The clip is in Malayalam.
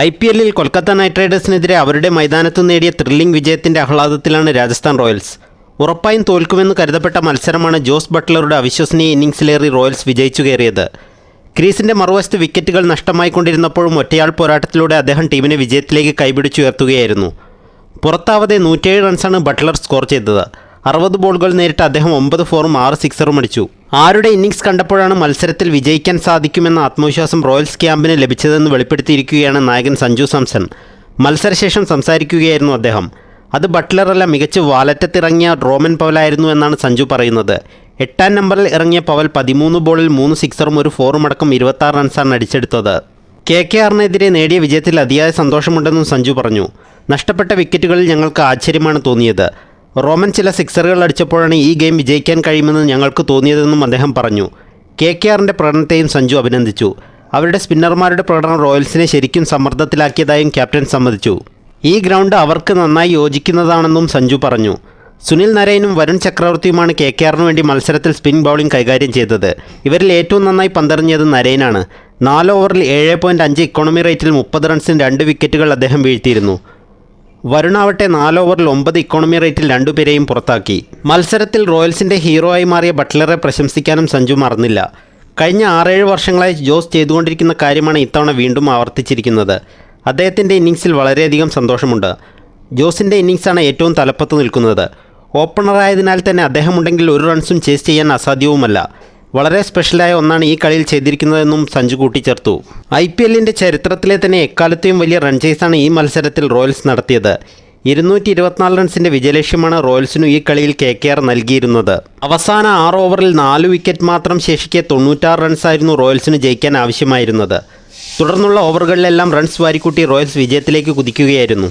ഐ പി എല്ലിൽ കൊൽക്കത്ത നൈറ്റ് റൈഡേഴ്സിനെതിരെ അവരുടെ മൈതാനത്തു നേടിയ ത്രില്ലിംഗ് വിജയത്തിന്റെ ആഹ്ലാദത്തിലാണ് രാജസ്ഥാൻ റോയൽസ്. ഉറപ്പായും തോൽക്കുമെന്ന് കരുതപ്പെട്ട മത്സരമാണ് ജോസ് ബട്ട്ലറുടെ അവിശ്വസനീയ ഇന്നിംഗ്സിലേറി റോയൽസ് വിജയിച്ചു കയറിയത്. ക്രീസിന്റെ മറുവശത്ത് വിക്കറ്റുകൾ നഷ്ടമായിക്കൊണ്ടിരുന്നപ്പോഴും ഒറ്റയാൾ പോരാട്ടത്തിലൂടെ അദ്ദേഹം ടീമിനെ വിജയത്തിലേക്ക് കൈപിടിച്ചുയർത്തുകയായിരുന്നു. പുറത്താവതെ നൂറ്റേഴ് റൺസാണ് ബട്ട്ലർ സ്കോർ ചെയ്തത്. അറുപത് ബോളുകൾ നേരിട്ട് അദ്ദേഹം ഒമ്പത് ഫോറും ആറ് സിക്സറും അടിച്ചു. ആരുടെ ഇന്നിങ്സ് കണ്ടപ്പോഴാണ് മത്സരത്തിൽ വിജയിക്കാൻ സാധിക്കുമെന്ന ആത്മവിശ്വാസം റോയൽസ് ക്യാമ്പിന് ലഭിച്ചതെന്ന് വെളിപ്പെടുത്തിയിരിക്കുകയാണ് നായകൻ സഞ്ജു സാംസൺ. മത്സരശേഷം സംസാരിക്കുകയായിരുന്നു അദ്ദേഹം. അത് ബട്ട്ലറല്ല മികച്ച് വാലറ്റത്തിറങ്ങിയ റോമൻ പവലായിരുന്നു എന്നാണ് സഞ്ജു പറയുന്നത്. എട്ടാം നമ്പറിൽ ഇറങ്ങിയ പവൽ പതിമൂന്ന് ബോളിൽ മൂന്ന് സിക്സറും ഒരു ഫോറും അടക്കം ഇരുപത്താറ് റൺസാണ് അടിച്ചെടുത്തത്. കെ കെ ആറിനെതിരെ നേടിയ വിജയത്തിൽ അതിയായ സന്തോഷമുണ്ടെന്നും സഞ്ജു പറഞ്ഞു. നഷ്ടപ്പെട്ട വിക്കറ്റുകളിൽ ഞങ്ങൾക്ക് ആശ്ചര്യമാണ് തോന്നിയത്. റോമൻ ചില സിക്സറുകൾ അടിച്ചപ്പോഴാണ് ഈ ഗെയിം വിജയിക്കാൻ കഴിയുമെന്ന് ഞങ്ങൾക്ക് തോന്നിയതെന്നും അദ്ദേഹം പറഞ്ഞു. കെ കെ ആറിന്റെ പ്രകടനത്തെയും സഞ്ജു അഭിനന്ദിച്ചു. അവരുടെ സ്പിന്നർമാരുടെ പ്രകടനം റോയൽസിനെ ശരിക്കും സമ്മർദ്ദത്തിലാക്കിയതായും ക്യാപ്റ്റൻ സമ്മതിച്ചു. ഈ ഗ്രൗണ്ട് അവർക്ക് നന്നായി യോജിക്കുന്നതാണെന്നും സഞ്ജു പറഞ്ഞു. സുനിൽ നരയനും വരുൺ ചക്രവർത്തിയുമാണ് കെ കെ ആറിന് വേണ്ടി മത്സരത്തിൽ സ്പിൻ ബൗളിംഗ് കൈകാര്യം ചെയ്തത്. ഇവരിൽ ഏറ്റവും നന്നായി പന്തെറിഞ്ഞത് നരയനാണ് നാല് ഓവറിൽ ഏഴ് പോയിന്റ് അഞ്ച് ഇക്കോണമി റേറ്റിൽ മുപ്പത് റൺസിന് രണ്ട് വിക്കറ്റുകൾ അദ്ദേഹം വീഴ്ത്തിയിരുന്നു. വരുണാവട്ടെ നാല് ഓവറിൽ ഒമ്പത് ഇക്കോണമി റേറ്റിൽ രണ്ടുപേരെയും പുറത്താക്കി. മത്സരത്തിൽ റോയൽസിന്റെ ഹീറോ ആയി മാറിയ ബട്ട്ലറെ പ്രശംസിക്കാനും സഞ്ജു മറന്നില്ല. കഴിഞ്ഞ ആറേഴ് വർഷങ്ങളായി ജോസ് ചെയ്തുകൊണ്ടിരിക്കുന്ന കാര്യമാണ് ഇത്തവണ വീണ്ടും ആവർത്തിച്ചിരിക്കുന്നത്. അദ്ദേഹത്തിന്റെ ഇന്നിങ്സിൽ വളരെയധികം സന്തോഷമുണ്ട്. ജോസിന്റെ ഇന്നിങ്സാണ് ഏറ്റവും തലപ്പത്ത് നിൽക്കുന്നത്. ഓപ്പണറായതിനാൽ തന്നെ അദ്ദേഹമുണ്ടെങ്കിൽ ഒരു റൺസും ചേസ് ചെയ്യാൻ അസാധ്യവുമല്ല. വളരെ സ്പെഷ്യലായ ഒന്നാണ് ഈ കളിയിൽ ചെയ്തിരിക്കുന്നതെന്നും സഞ്ജു കൂട്ടിച്ചേർത്തു. ഐ പി എല്ലിന്റെ ചരിത്രത്തിലെ തന്നെ എക്കാലത്തെയും വലിയ റൺ ചേസാണ് ഈ മത്സരത്തിൽ റോയൽസ് നടത്തിയത്. ഇരുന്നൂറ്റി ഇരുപത്തിനാല് റൺസിന്റെ വിജയലക്ഷ്യമാണ് റോയൽസിനു ഈ കളിയിൽ കെ കെ ആർ നൽകിയിരുന്നത്. അവസാന ആറ് ഓവറിൽ നാല് വിക്കറ്റ് മാത്രം ശേഷിക്കെ തൊണ്ണൂറ്റാറ് റൺസായിരുന്നു റോയൽസിന് ജയിക്കാൻ ആവശ്യമായിരുന്നത്. തുടർന്നുള്ള ഓവറുകളിലെല്ലാം റൺസ് വാരിക്കൂട്ടി റോയൽസ് വിജയത്തിലേക്ക് കുതിക്കുകയായിരുന്നു.